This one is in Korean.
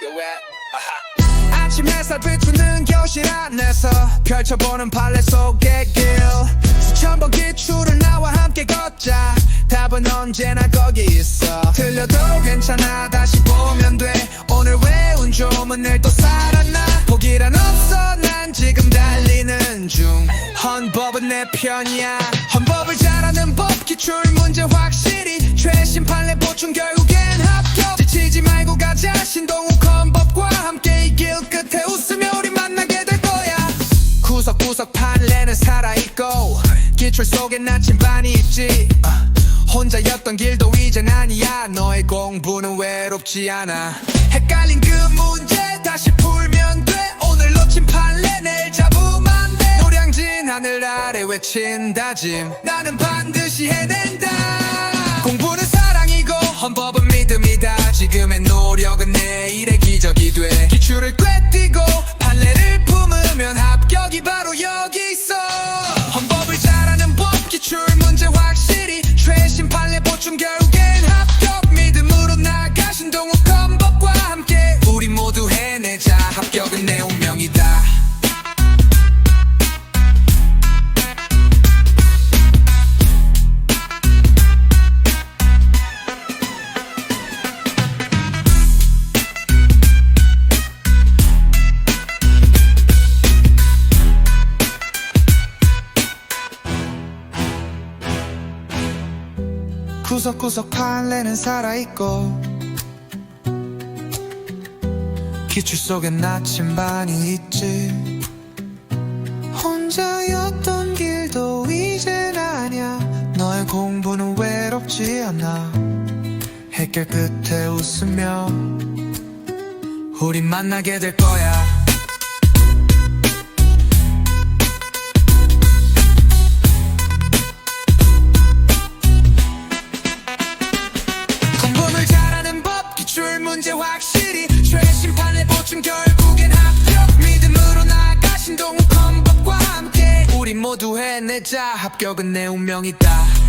왜 아침 햇살 비추는 교실 안에서 펼쳐보는 판례 속의 길. 수천 번 기출을 나와 함께 걷자. 답은 언제나 거기 있어. 틀려도 괜찮아. 다시 보면 돼. 오늘 외운 조문 내일 또 살았나? 포기란 없어. 난 지금 달리는 중. 헌법은 내 편이야. 헌법을 잘 아는 법 기출 문제 확실히 최신 판례 보충 결국 기출 속에 나침반이 있지. 아, 혼자였던 길도 이젠 아니야. 너의 공부는 외롭지 않아. 헷갈린 그 문제 다시 풀면 돼. 오늘 놓친 판례 내일 잡으면 안돼. 노량진 하늘 아래 외친 다짐. 나는 반드시 해낸다. 공부는 사랑이고 헌법은 믿음이다. 지금의 노력은 내일의 기적이 돼 내 운명이다. 구석구석 판례는 살아있고 기출 속엔 나침반이 있지. 혼자였던 길도 이젠 아냐. 너의 공부는 외롭지 않아. 해결 끝에 웃으며 우린 만나게 될 거야. 문제 최신 보충 결국엔 합격. 믿음으로 나아가 신동욱 헌법과 함께 우리 모두 해내자 합격은 내 운명이다